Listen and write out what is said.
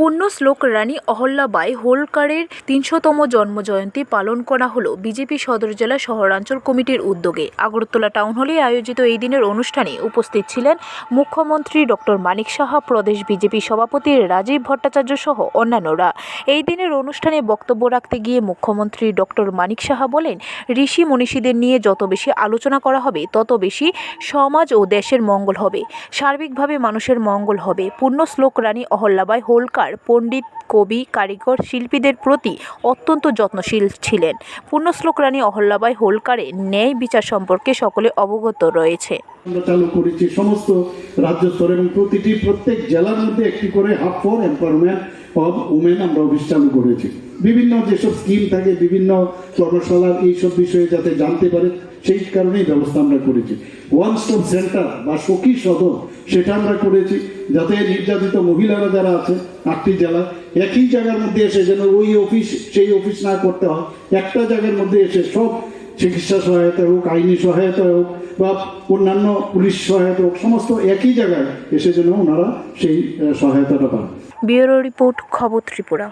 পূর্ণ শ্লোক রানী অহল্যাবাই হোলকারের তিনশোতম জন্মজয়ন্তী পালন করা হলো বিজেপি সদর জেলা শহরাঞ্চল কমিটির উদ্যোগে। আগরতলা টাউন হলে আয়োজিত এই দিনের অনুষ্ঠানে উপস্থিত ছিলেন মুখ্যমন্ত্রী ডক্টর মানিক সাহা, প্রদেশ বিজেপি সভাপতি রাজীব ভট্টাচার্য সহ অন্যান্যরা। এই দিনের অনুষ্ঠানে বক্তব্য রাখতে গিয়ে মুখ্যমন্ত্রী ডক্টর মানিক সাহা বলেন, ঋষি মনীষীদের নিয়ে যত বেশি আলোচনা করা হবে, তত বেশি সমাজ ও দেশের মঙ্গল হবে। সার্বিকভাবে মানুষের মঙ্গল হবে। পূর্ণ শ্লোক রানী অহল্যাবাই হোলকার পণ্ডিত, কবি, কারিগর, শিল্পীদের প্রতি অত্যন্ত যত্নশীল ছিলেন। পূর্ণশ্লোক রানী অহল্যাবাই হোলকারে ন্যায় বিচার সম্পর্কে সকলে অবগত রয়েছে। আমরা চালু করেছি সমস্ত রাজ্য এবং প্রতিটি প্রত্যেক জেলার মধ্যে একটি করে এম্পাওয়ারমেন্ট। অব উমেন আমরা অফিস চালু করেছি। বিভিন্ন যেসব স্কিম থাকে, বিভিন্ন কর্মশালার এইসব বিষয়ে যাতে জানতে পারে, সেই কারণেই ব্যবস্থা আমরা করেছি। ওয়ান স্টপ সেন্টার বা সখী সদন, সেটা আমরা করেছি। যাতে নির্যাতিত মহিলারা যারা আছে, আটটি জেলা, একই জায়গার মধ্যে এসে যেন ওই অফিস সেই অফিস না করতে হয়, একটা জায়গার মধ্যে এসে সব চিকিৎসা সহায়তা হোক, আইনি সহায়তা হোক, বা অন্যান্য পুলিশ সহায়তা হোক, সমস্ত একই জায়গায় এসে যেন ওনারা সেই সহায়তাটা পান। ব্যুরো রিপোর্ট, খবর ত্রিপুরা।